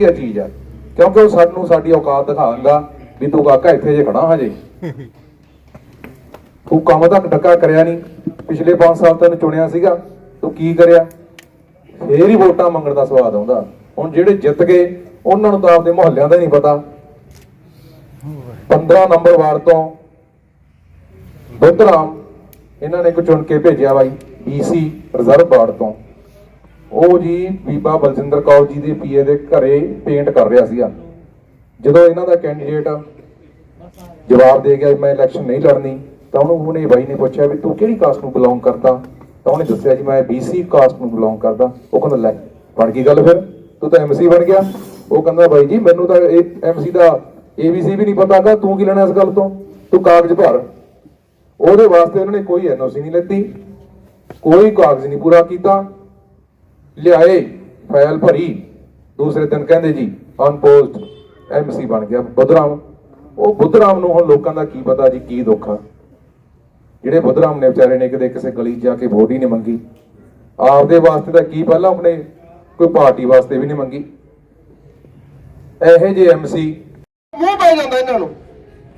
ਇਹ ਚੀਜ਼ ਆ। ਕਿਉਂਕਿ ਉਹ ਸਾਨੂੰ ਸਾਡੀ ਔਕਾਤ ਦਿਖਾਉਂਦਾ ਵੀ ਤੂੰ ਕਾਕਾ ਇੱਥੇ ਜੇ ਖੜਾ ਹਜੇ। ਤੂੰ ਕੰਮ ਤੱਕ ਡੱਕਾ ਕਰਿਆ ਨਹੀਂ ਪਿਛਲੇ 5 ਸਾਲ ਤੈਨੂੰ ਚੁਣਿਆ ਸੀਗਾ। ਤੂੰ ਕੀ ਕਰਿਆ? ਫੇਰ ਹੀ ਵੋਟਾਂ ਮੰਗਣ ਦਾ ਸਵਾਦ ਆਉਂਦਾ। ਹੁਣ ਜਿਹੜੇ ਜਿੱਤ ਗਏ, ਉਹਨਾਂ ਨੂੰ ਤਾਂ ਆਪਦੇ ਮੁਹੱਲਿਆਂ ਦਾ ਹੀ ਨਹੀਂ ਪਤਾ। 15 ਨੰਬਰ ਵਾਰਡ ਤੋਂ ਬੁੱਧਰਾਮ, ਇਹਨਾਂ ਨੇ ਕੋ ਚੁਣ ਕੇ ਭੇਜਿਆ ਬਾਈ ਈਸੀ ਰਿਜ਼ਰਵ ਵਾਰਡ ਤੋਂ। ਉਹ ਜੀ ਬੀਬਾ ਬਲਜਿੰਦਰ ਕੌਰ ਜੀ ਦੇ ਪੀਏ ਦੇ ਘਰੇ ਪੇਂਟ ਕਰ ਰਿਹਾ ਸੀਗਾ। ਜਦੋਂ ਇਹਨਾਂ ਦਾ ਕੈਂਡੀਡੇਟ ਜਵਾਬ ਦੇ ਗਿਆ ਮੈਂ ਇਲੈਕਸ਼ਨ ਨਹੀਂ ਲੜਨੀ, ਤਾਂ ਉਹਨੂੰ ਉਹਨੇ ਬਾਈ ਨੇ ਪੁੱਛਿਆ ਵੀ ਤੂੰ ਕਿਹੜੀ ਕਾਸਟ ਨੂੰ ਬਿਲੋਂਗ ਕਰਦਾ? ਤਾਂ ਉਹਨੇ ਦੱਸਿਆ ਜੀ, ਮੈਂ BC ਕਾਸਟ ਨੂੰ ਬਿਲੋਂਗ ਕਰਦਾ। ਉਹ ਕਹਿੰਦਾ, ਲੈ, ਬਣ ਗਈ ਗੱਲ ਫਿਰ। ਤੂੰ ਤਾਂ MC ਬਣ ਗਿਆ। ਉਹ ਕਹਿੰਦਾ, ਬਾਈ ਜੀ, ਮੈਨੂੰ ਤਾਂ ਇਹ MC ਦਾ ABC ਵੀ ਨਹੀਂ ਪਤਾਗਾ ਤੂੰ ਕੀ ਲੈਣਾ ਇਸ ਗੱਲ ਤੋਂ? ਤੂੰ ਕਾਗਜ਼ ਭਰ। ਉਹਦੇ ਵਾਸਤੇ ਉਹਨਾਂ ਨੇ ਕੋਈ ਐਨਓਸੀ ਨਹੀਂ ਲੈਤੀ। ਕੋਈ ਕਾਗਜ਼ ਨਹੀਂ ਪੂਰਾ ਕੀਤਾ। ਲਿਆਏ, ਫਾਈਲ ਭਰੀ। ਦੂਸਰੇ ਦਿਨ ਕਹਿੰਦੇ ਜੀ ਅਨਪੋਸਟ ਐਮਸੀ ਬਣ ਗਿਆ ਬੁੱਧਰਾਮ। ਉਹ ਬੁੱਧਰਾਮ ਨੂੰ ਹੁਣ ਲੋਕਾਂ ਦਾ ਕੀ ਪਤਾ ਜੀ, ਕੀ ਦੁੱਖ ਆ। ਜਿਹੜੇ ਬੁੱਧਰਾਮ ਨੇ ਵਿਚਾਰੇ ਨੇ ਕਦੇ ਕਿਸੇ ਗਲੀ ਜਾ ਕੇ ਵੋਟ ਹੀ ਨਹੀਂ ਮੰਗੀ। ਆਪਦੇ ਵਾਸਤੇ ਤਾਂ ਕੀ ਪਹਿਲਾਂ ਆਪਣੇ ਕੋਈ ਪਾਰਟੀ ਵਾਸਤੇ ਵੀ ਨਹੀਂ ਮੰਗੀ। ਇਹੋ ਜਿਹੇ ਐਮਸੀ ਮੂੰਹ ਪੈ ਜਾਂਦਾ ਇਹਨਾਂ ਨੂੰ।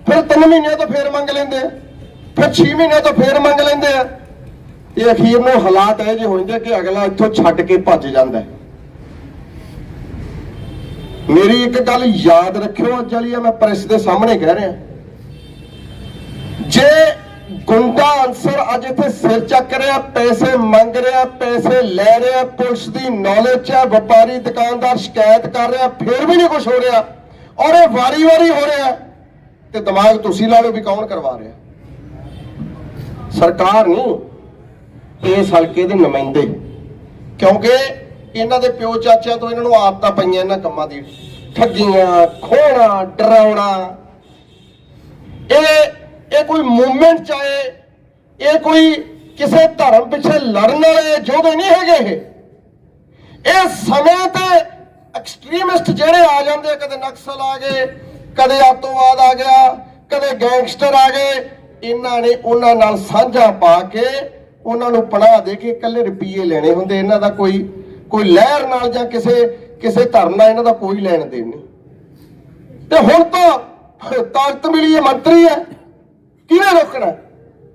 ਫਿਰ 3 ਮਹੀਨਿਆਂ ਤੋਂ ਫੇਰ ਮੰਗ ਲੈਂਦੇ ਆ, ਫਿਰ 6 ਮਹੀਨਿਆਂ ਤੋਂ ਫੇਰ ਮੰਗ ਲੈਂਦੇ ਆ। ਇਹ ਅਖੀਰ ਨੂੰ ਹਾਲਾਤ ਇਹ ਜਿਹੇ ਹੋ ਜਾਂਦੇ ਕਿ ਅਗਲਾ ਇੱਥੋਂ ਛੱਡ ਕੇ ਭੱਜ ਜਾਂਦਾ ਮੇਰੀ ਇੱਕ ਗੱਲ ਯਾਦ ਰੱਖਿਓ ਅੱਜ ਵਾਲੀ ਆ ਮੈਂ ਪ੍ਰੈਸ ਦੇ ਸਾਹਮਣੇ ਕਹਿ ਰਿਹਾ। ਜੇ ਗੁੰਡਾ ਅਨਸਰ ਅੱਜ ਇੱਥੇ ਸਿਰ ਚੱਕ ਰਿਹਾ, ਪੈਸੇ ਮੰਗ ਰਿਹਾ, ਪੈਸੇ ਲੈ ਰਿਹਾ, ਪੁਲਿਸ ਦੀ ਨੌਲੇਜ ਹੈ, ਵਪਾਰੀ, ਦੁਕਾਨਦਾਰ ਸ਼ਿਕਾਇਤ ਕਰ ਰਿਹਾ, ਫਿਰ ਵੀ ਨਹੀਂ ਕੁਝ ਹੋ ਰਿਹਾ, ਔਰ ਇਹ ਵਾਰੀ-ਵਾਰੀ ਹੋ ਰਿਹਾ ਤੇ ਦਿਮਾਗ ਤੁਸੀਂ ਲਾ ਲਓ ਵੀ ਕੌਣ ਕਰਵਾ ਰਿਹਾ। ਸਰਕਾਰ ਨਹੀਂ ਇਸ ਹਲਕੇ ਦੇ ਨੁਮਾਇੰਦੇ ਕਿਉਂਕਿ ਇਹਨਾਂ ਦੇ ਪਿਓ ਚਾਚਿਆਂ ਤੋਂ ਇਹਨਾਂ ਨੂੰ ਆਦਤਾਂ ਪਈਆਂ ਇਹਨਾਂ ਕੰਮਾਂ ਦੀ। ਠੱਗੀਆਂ, ਖੋਣਾ, ਡਰਾਉਣਾ। ਇਹ ਇਹ ਕੋਈ ਮੂਵਮੈਂਟ ਚਾਹੇ, ਇਹ ਕੋਈ ਕਿਸੇ ਧਰਮ ਪਿੱਛੇ ਲੜਨ ਵਾਲੇ ਯੋਧੇ ਨਹੀਂ ਹੈਗੇ ਇਹ। ਇਹ ਸਮੇਂ ਤੇ ਐਕਸਟ੍ਰੀਮਿਸਟ ਜਿਹੜੇ ਆ ਜਾਂਦੇ ਕਦੇ ਨਕਸਲ ਆ ਗਏ, ਕਦੇ ਆਤੋਵਾਦ ਆ ਗਿਆ, ਕਦੇ ਗੈਂਗਸਟਰ ਆ ਗਏ, ਇਹਨਾਂ ਨੇ ਉਹਨਾਂ ਨਾਲ ਸਾਂਝਾ ਪਾ ਕੇ ਉਹਨਾਂ ਨੂੰ ਪਨਾਹ ਦੇ ਕੇ ਇਕੱਲੇ ਰੁਪਈਏ ਲੈਣੇ ਹੁੰਦੇ, ਇਹਨਾਂ ਦਾ ਕੋਈ ਕੋਈ ਲਹਿਰ ਨਾਲ ਜਾਂ ਕਿਸੇ ਕਿਸੇ ਧਰਮ ਨਾਲ ਇਹਨਾਂ ਦਾ ਕੋਈ ਲੈਣ ਦੇਣ ਨਹੀਂ। ਤੇ ਹੁਣ ਤਾਂ ਤਾਕਤ ਮਿਲੀ ਹੈ, ਮੰਤਰੀ ਹੈ। ਕਿਹਨੇ ਰੋਕਣਾ?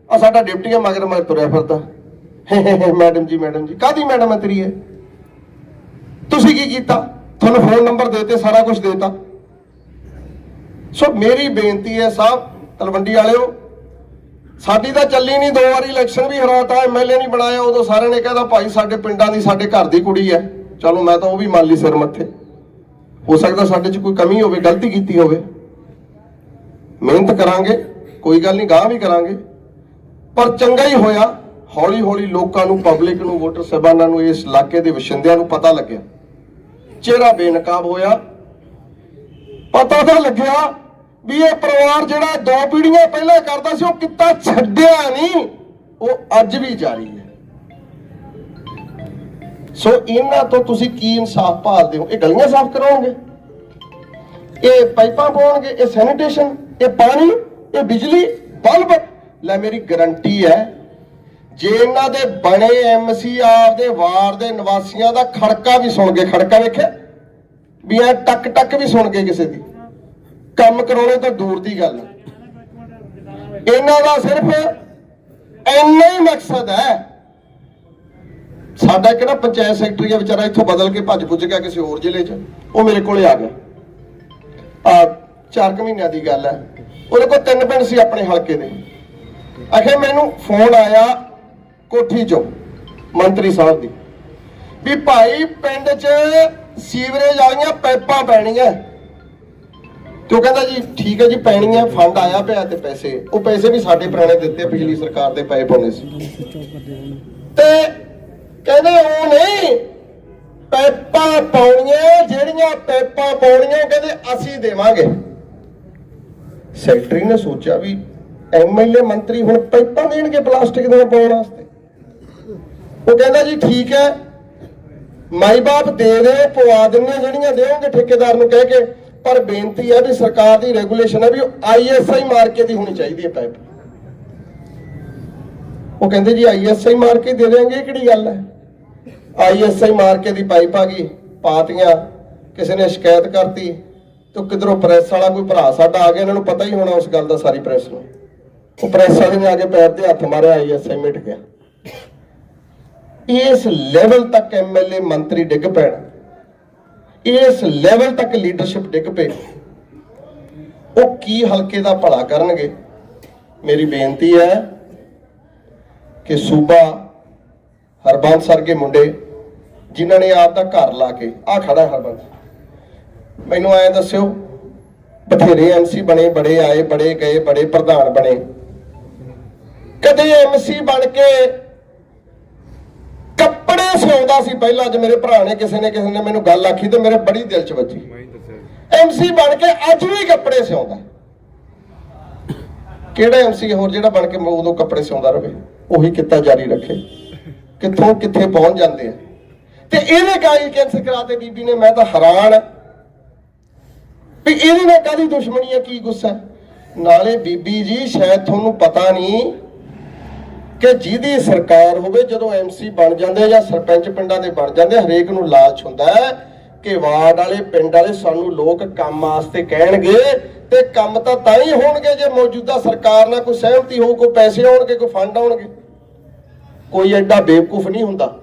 ਆ ਸਾਡਾ ਡਿਪਟੀ ਹੈ ਮਗਰ ਮਗਰ ਤੁਰਿਆ ਫਿਰਦਾ ਮੈਡਮ ਜੀ ਮੈਡਮ ਜੀ ਕਾਦੀ ਮੈਡਮ ਮੰਤਰੀ ਹੈ? ਤੁਸੀਂ ਕੀ ਕੀਤਾ? ਤੁਹਾਨੂੰ ਫੋਨ ਨੰਬਰ ਦੇਤੇ, ਸਾਰਾ ਕੁਝ ਦੇਤਾ। ਸੋ ਮੇਰੀ ਬੇਨਤੀ ਹੈ, ਸਾਹਿਬ, ਤਲਵੰਡੀ ਵਾਲਿਓ ਸਾਡੀ ਤਾਂ ਚੱਲੀ ਨਹੀਂ, ਦੋ ਵਾਰੀ ਇਲੈਕਸ਼ਨ ਵੀ ਹਰਾਤਾ ਐਮਐਲਏ ਨਹੀਂ ਬਣਾਇਆ, ਉਦੋਂ ਸਾਰਿਆਂ ਨੇ ਕਹਿੰਦਾ ਭਾਈ ਸਾਡੇ ਪਿੰਡਾਂ ਦੀ ਸਾਡੇ ਘਰ ਦੀ ਕੁੜੀ ਹੈ। ਚਲੋ ਮੈਂ ਤਾਂ ਉਹ ਵੀ ਮੰਨ ਲਈ ਸਿਰ ਮੱਥੇ। ਹੋ ਸਕਦਾ ਸਾਡੇ 'ਚ ਕੋਈ ਕਮੀ ਹੋਵੇ, ਗਲਤੀ ਕੀਤੀ ਹੋਵੇ। ਮਿਹਨਤ ਕਰਾਂਗੇ, ਕੋਈ ਗੱਲ ਨਹੀਂ, ਗਾਹ ਵੀ ਕਰਾਂਗੇ। ਪਰ ਚੰਗਾ ਹੀ ਹੋਇਆ ਹੌਲੀ ਹੌਲੀ ਲੋਕਾਂ ਨੂੰ ਪਬਲਿਕ ਨੂੰ, ਵੋਟਰ ਸਹਿਬਾਨਾਂ ਨੂੰ, ਇਸ ਇਲਾਕੇ ਦੇ ਵਸਿੰਦਿਆਂ ਨੂੰ ਪਤਾ ਲੱਗਿਆ। ਚਿਹਰਾ ਬੇਨਕਾਬ ਹੋਇਆ। ਪਤਾ ਤਾਂ ਲੱਗਿਆ ਵੀ ਇਹ ਪਰਿਵਾਰ ਜਿਹੜਾ ਦੋ ਪੀੜ੍ਹੀਆਂ ਪਹਿਲਾਂ ਕਰਦਾ ਸੀ, ਉਹ ਕਿੱਤਾ ਛੱਡਿਆ ਨਹੀਂ, ਉਹ ਅੱਜ ਵੀ ਜਾਰੀ ਹੈ। ਸੋ ਇਹਨਾਂ ਤੋਂ ਤੁਸੀਂ ਕੀ ਇਨਸਾਫ ਭਾਲਦੇ ਹੋ? ਇਹ ਗਲੀਆਂ ਸਾਫ਼ ਕਰਾਓਗੇ ਇਹ ਪਾਈਪਾਂ ਪਾਉਣਗੇ, ਇਹ ਸੈਨੀਟੇਸ਼ਨ, ਇਹ ਪਾਣੀ, ਇਹ ਬਿਜਲੀ, ਬਲਬ। ਲੈ ਮੇਰੀ ਗਾਰੰਟੀ ਹੈ, ਜੇ ਇਹਨਾਂ ਦੇ ਬਣੇ ਐਮਸੀ ਆਪਦੇ ਵਾਰ ਦੇ ਨਿਵਾਸੀਆਂ ਦਾ ਖੜਕਾ ਵੀ ਸੁਣ ਗਏ ਖੜਕਾ ਵੇਖਿਆ? ਵੀ ਐ ਟੱਕ ਟੱਕ ਵੀ ਸੁਣ ਗਏ ਕਿਸੇ ਦੀ। ਕੰਮ ਕਰਾਉਣੇ ਤਾਂ ਦੂਰ ਦੀ ਗੱਲ। ਇਹਨਾਂ ਦਾ ਸਿਰਫ ਇੰਨਾ ਹੀ ਮਕਸਦ ਹੈ। ਸਾਡਾ ਕਿਹੜਾ ਪੰਚਾਇਤ ਸੈਕਟਰੀ ਆ ਵਿਚਾਰਾ ਇੱਥੋਂ ਬਦਲ ਕੇ ਭੱਜ ਪੁੱਜ ਗਿਆ ਕਿਸੇ ਹੋਰ ਜ਼ਿਲ੍ਹੇ 'ਚ? ਉਹ ਮੇਰੇ ਕੋਲੇ ਆ ਗਿਆ। ਆ ਚਾਰ ਕੁ ਮਹੀਨਿਆਂ ਦੀ ਗੱਲ ਹੈ। ਉਹਦੇ ਕੋਲ ਤਿੰਨ ਪਿੰਡ ਸੀ ਆਪਣੇ ਹਲਕੇ ਦੇ। ਅਖੇ ਮੈਨੂੰ ਫੋਨ ਆਇਆ ਕੋਠੀ 'ਚੋਂ, ਮੰਤਰੀ ਸਾਹਿਬ ਦੀ, ਵੀ ਭਾਈ ਪਿੰਡ 'ਚ ਸੀਵਰੇਜ ਵਾਲੀਆਂ ਪਾਈਪਾਂ ਪੈਣੀਆਂ। ਤੇ ਉਹ ਕਹਿੰਦਾ ਜੀ, ਠੀਕ ਹੈ ਜੀ, ਪੈਣੀ ਹੈ, ਫੰਡ ਆਇਆ ਪਿਆ ਤੇ ਪੈਸੇ। ਉਹ ਪੈਸੇ ਵੀ ਸਾਡੇ ਪੁਰਾਣੇ ਦਿੱਤੇ, ਪਿਛਲੀ ਸਰਕਾਰ ਦੇ ਪਏ ਪਾਉਣੇ ਸੀ। ਤੇ ਕਹਿੰਦੇ ਉਹ ਨਹੀਂ, ਪੈਪਾਂ ਪਾਉਣੀਆਂ, ਜਿਹੜੀਆਂ ਪੈਪਾਂ ਪਾਉਣੀਆਂ ਕਹਿੰਦੇ ਅਸੀਂ ਦੇਵਾਂਗੇ। ਸੈਕਟਰੀ ਨੇ ਸੋਚਿਆ ਵੀ ਐਮਐਲਏ ਮੰਤਰੀ ਹੁਣ ਪੈਪਾਂ ਦੇਣਗੇ ਪਲਾਸਟਿਕ ਦੀਆਂ ਪਾਉਣ ਵਾਸਤੇ। ਉਹ ਕਹਿੰਦਾ ਜੀ, ਠੀਕ ਹੈ, ਮਾਈ ਬਾਪ ਦੇ ਦੇ, ਪਵਾ ਦਿੰਨੇ ਜਿਹੜੀਆਂ ਦੇਵੋਗੇ ਠੇਕੇਦਾਰ ਨੂੰ ਕਹਿ ਕੇ। ਪਰ ਬੇਨਤੀ ਹੈ ਵੀ ਸਰਕਾਰ ਦੀ ਰੈਗੂਲੇਸ਼ਨ ਹੈ ਵੀ ਆਈਐਸਆਈ ਮਾਰਕੇ ਦੀ ਹੋਣੀ ਚਾਹੀਦੀ ਹੈ ਪਾਈਪ ਉਹ ਕਹਿੰਦੇ ਜੀ ਆਈਐਸਆਈ ਮਾਰਕੇ ਦੇ ਦੇਣਗੇ ਕਿਹੜੀ ਗੱਲ ਹੈ? ਆਈਐਸਆਈ ਮਾਰਕੇ ਦੀ ਪਾਈਪ ਆ ਗਈ, ਪਾਤੀਆਂ, ਕਿਸੇ ਨੇ ਸ਼ਿਕਾਇਤ ਕਰਤੀ, ਤੇ ਕਿਧਰੋਂ ਪ੍ਰੈਸ ਵਾਲਾ ਕੋਈ ਭਰਾ ਸਾਡਾ ਆ ਗਿਆ, ਇਹਨਾਂ ਨੂੰ ਪਤਾ ਹੀ ਹੋਣਾ ਉਸ ਗੱਲ ਦਾ ਸਾਰੀ ਪ੍ਰੈਸ ਨੂੰ। ਉਹ ਪ੍ਰੈਸ ਵਾਲੇ ਨੇ ਆ ਕੇ ਪੈਰ ਤੇ ਹੱਥ ਮਾਰਿਆ ਆਈਐਸਆਈ ਮਿਟ ਗਿਆ। ਇਸ ਲੈਵਲ ਤੱਕ ਐਮਐਲਏ ਮੰਤਰੀ ਡਿੱਗ ਪੈਣ। ਇਸ ਲੈਵਲ ਤੱਕ ਲੀਡਰਸ਼ਿਪ ਡਿੱਗ ਪਏ। ਉਹ ਕੀ ਹਲਕੇ ਦਾ ਭਲਾ ਕਰਨਗੇ? ਮੇਰੀ ਬੇਨਤੀ ਹੈ ਕਿ ਸੂਬਾ ਹਰਬੰਸ ਸਰਗੇ ਮੁੰਡੇ ਜਿਨ੍ਹਾਂ ਨੇ ਆਪ ਦਾ ਘਰ ਲਾ ਕੇ, ਆ ਖੜਾ ਹਰਬੰਸ। ਮੈਨੂੰ ਐਂ ਦੱਸਿਓ, ਬਥੇਰੇ ਐਮਸੀ ਬਣੇ, ਬੜੇ ਆਏ, ਬੜੇ ਗਏ, ਬੜੇ ਪ੍ਰਧਾਨ ਬਣੇ। ਕਦੇ ਐਮਸੀ ਬਣ ਕੇ ਕੱਪੜੇ ਸਿਉਂਦਾ ਸੀ ਪਹਿਲਾਂ ਅੱਜ ਮੇਰੇ ਭਰਾ ਨੇ ਕਿਸੇ ਨੇ ਕਿਸੇ ਨੇ ਮੈਨੂੰ ਗੱਲ ਆਖੀ ਤੇ ਮੇਰੇ ਬੜੀ ਦਿਲ 'ਚ ਵੱਜੀ। ਐਮਸੀ ਬਣ ਕੇ ਅੱਜ ਵੀ ਕੱਪੜੇ ਸਿਉਂਦਾ। ਕਿਹੜਾ ਐਮਸੀ ਹੋਰ ਜਿਹੜਾ ਬਣ ਕੇ ਉਦੋਂ ਕੱਪੜੇ ਸਿਉਂਦਾ ਰਵੇ? ਉਹੀ ਕਿੱਤਾ ਜਾਰੀ ਰੱਖੇ। ਕਿੱਥੋਂ ਕਿੱਥੇ ਪਹੁੰਚ ਜਾਂਦੇ ਆ। ਤੇ ਇਹਨੇ ਕਾਈ ਕੈਂਸਲ ਕਰਾਤੇ ਬੀਬੀ ਨੇ? ਮੈਂ ਤਾਂ ਹੈਰਾਨ ਆ। ਵੀ ਇਹਦੇ ਨਾਲ ਕਾਦੀ ਦੁਸ਼ਮਣੀ ਹੈ ਕੀ ਗੁੱਸਾ? ਨਾਲੇ ਬੀਬੀ ਜੀ ਸ਼ਾਇਦ ਤੁਹਾਨੂੰ ਪਤਾ ਨਹੀਂ ਕਿ ਜਿਹਦੀ ਸਰਕਾਰ ਹੋਵੇ ਜਦੋਂ ਐਮਸੀ ਬਣ ਜਾਂਦੇ ਜਾਂ ਸਰਪੰਚ ਪਿੰਡਾਂ ਦੇ ਬਣ ਜਾਂਦੇ ਹਰੇਕ ਨੂੰ ਲਾਲਚ ਹੁੰਦਾ ਹੈ ਕਿ ਵਾਰਡ ਵਾਲੇ ਪਿੰਡ ਵਾਲੇ ਸਾਨੂੰ ਲੋਕ ਕੰਮ ਵਾਸਤੇ ਕਹਿਣਗੇ ਤੇ ਕੰਮ ਤਾਂ ਤਾਂ ਹੀ ਹੋਣਗੇ ਜੇ ਮੌਜੂਦਾ ਸਰਕਾਰ ਨਾਲ ਕੋਈ ਸਹਿਮਤੀ ਹੋਊ ਕੋਈ ਪੈਸੇ ਆਉਣਗੇ ਕੋਈ ਫੰਡ ਆਉਣਗੇ। ਕੋਈ ਐਡਾ ਬੇਵਕੂਫ ਨਹੀਂ ਹੁੰਦਾ।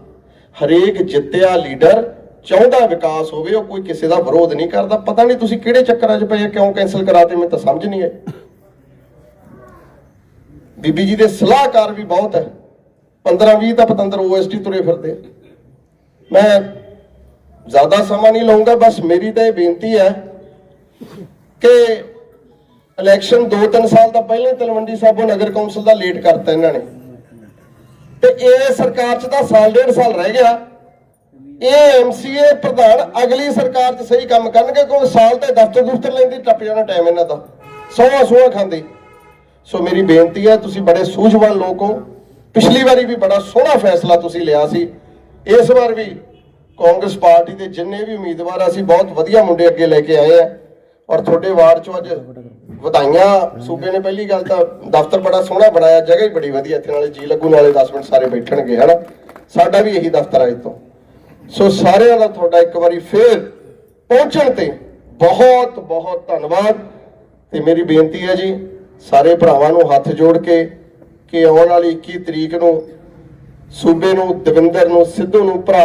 ਹਰੇਕ ਜਿੱਤਿਆ ਲੀਡਰ ਚਾਹੁੰਦਾ ਵਿਕਾਸ ਹੋਵੇ ਉਹ ਕੋਈ ਕਿਸੇ ਦਾ ਵਿਰੋਧ ਨਹੀਂ ਕਰਦਾ। ਪਤਾ ਨਹੀਂ ਤੁਸੀਂ ਕਿਹੜੇ ਚੱਕਰਾਂ 'ਚ ਪਏ ਆ, ਕਿਉਂ ਕੈਨਸਲ ਕਰਾਤੇ ਮੈਨੂੰ ਤਾਂ ਸਮਝ ਨਹੀਂ ਆਈ। ਬੀਬੀ ਜੀ ਦੇ ਸਲਾਹਕਾਰ ਵੀ ਬਹੁਤ ਹੈ। 15 20 ਤਾਂ ਪਤੰਦਰ ਓਐਸਟੀ ਤੁਰੇ ਫਿਰਦੇ ਆ। ਮੈਂ ਜ਼ਿਆਦਾ ਸਮਾਂ ਨਹੀਂ ਲਵਾਂਗਾ ਬਸ ਮੇਰੀ ਤਾਂ ਇਹ ਬੇਨਤੀ ਹੈ ਕਿ ਇਲੈਕਸ਼ਨ 2-3 ਸਾਲ ਦਾ ਪਹਿਲਾਂ ਤਲਵੰਡੀ ਸਾਬੋ ਨਗਰ ਕੌਂਸਲ ਦਾ ਲੇਟ ਕਰਤਾ ਇਹਨਾਂ ਨੇ। ਤੇ ਇਹ ਸਰਕਾਰ 'ਚ ਤਾਂ ਸਾਲ, ਡੇਢ ਸਾਲ ਰਹਿ ਗਿਆ। ਇਹ ਐਮਸੀਏ ਪ੍ਰਧਾਨ ਅਗਲੀ ਸਰਕਾਰ 'ਚ ਸਹੀ ਕੰਮ ਕਰਨਗੇ, ਕਿਉਂਕਿ ਸਾਲ ਤੇ ਦਫ਼ਤਰ ਦੁਫਤਰ ਲੈਂਦੀ, ਟੱਪ ਜਾਣਾ ਟਾਈਮ ਇਹਨਾਂ ਦਾ। ਸੌਆ ਸੌਆ ਖਾਂਦੇ। ਸੋ ਮੇਰੀ ਬੇਨਤੀ ਹੈ, ਤੁਸੀਂ ਬੜੇ ਸੂਝਵਾਨ ਲੋਕ ਹੋ। ਪਿਛਲੀ ਵਾਰੀ ਵੀ ਬੜਾ ਸੋਹਣਾ ਫੈਸਲਾ ਤੁਸੀਂ ਲਿਆ ਸੀ। ਇਸ ਵਾਰ ਵੀ ਕਾਂਗਰਸ ਪਾਰਟੀ ਦੇ ਜਿੰਨੇ ਵੀ ਉਮੀਦਵਾਰ ਅਸੀਂ ਬਹੁਤ ਵਧੀਆ ਮੁੰਡੇ ਅੱਗੇ ਲੈ ਕੇ ਆਏ ਆ। ਔਰ ਤੁਹਾਡੇ ਵਾਰਡ ਚੋਂ ਅੱਜ ਵਧਾਈਆਂ। ਸੂਬੇ ਨੇ ਪਹਿਲੀ ਗੱਲ ਤਾਂ ਦਫ਼ਤਰ ਬੜਾ ਸੋਹਣਾ ਬਣਾਇਆ, ਜਗ੍ਹਾ ਹੀ ਬੜੀ ਵਧੀਆ, ਇੱਥੇ ਨਾਲੇ ਜੀ ਲੱਗੂ, ਨਾਲੇ 10 ਮਿੰਟ ਸਾਰੇ ਬੈਠਣਗੇ, ਹਨਾ? ਸਾਡਾ ਵੀ ਇਹੀ ਦਫ਼ਤਰ ਆ ਇੱਥੋਂ। ਸੋ ਸਾਰਿਆਂ ਦਾ ਤੁਹਾਡਾ ਇੱਕ ਵਾਰੀ ਫੇਰ ਪਹੁੰਚਣ ਤੇ ਬਹੁਤ ਬਹੁਤ ਧੰਨਵਾਦ। ਤੇ ਮੇਰੀ ਬੇਨਤੀ ਹੈ ਜੀ ਸਾਰੇ ਭਰਾਵਾਂ ਨੂੰ ਹੱਥ ਜੋੜ ਕੇ ਕਿ ਆਉਣ ਵਾਲੀ 21 ਤਰੀਕ ਨੂੰ ਸੂਬੇ ਨੂੰ, ਦਵਿੰਦਰ ਨੂੰ, ਸਿੱਧੂ ਨੂੰ, ਭਰਾ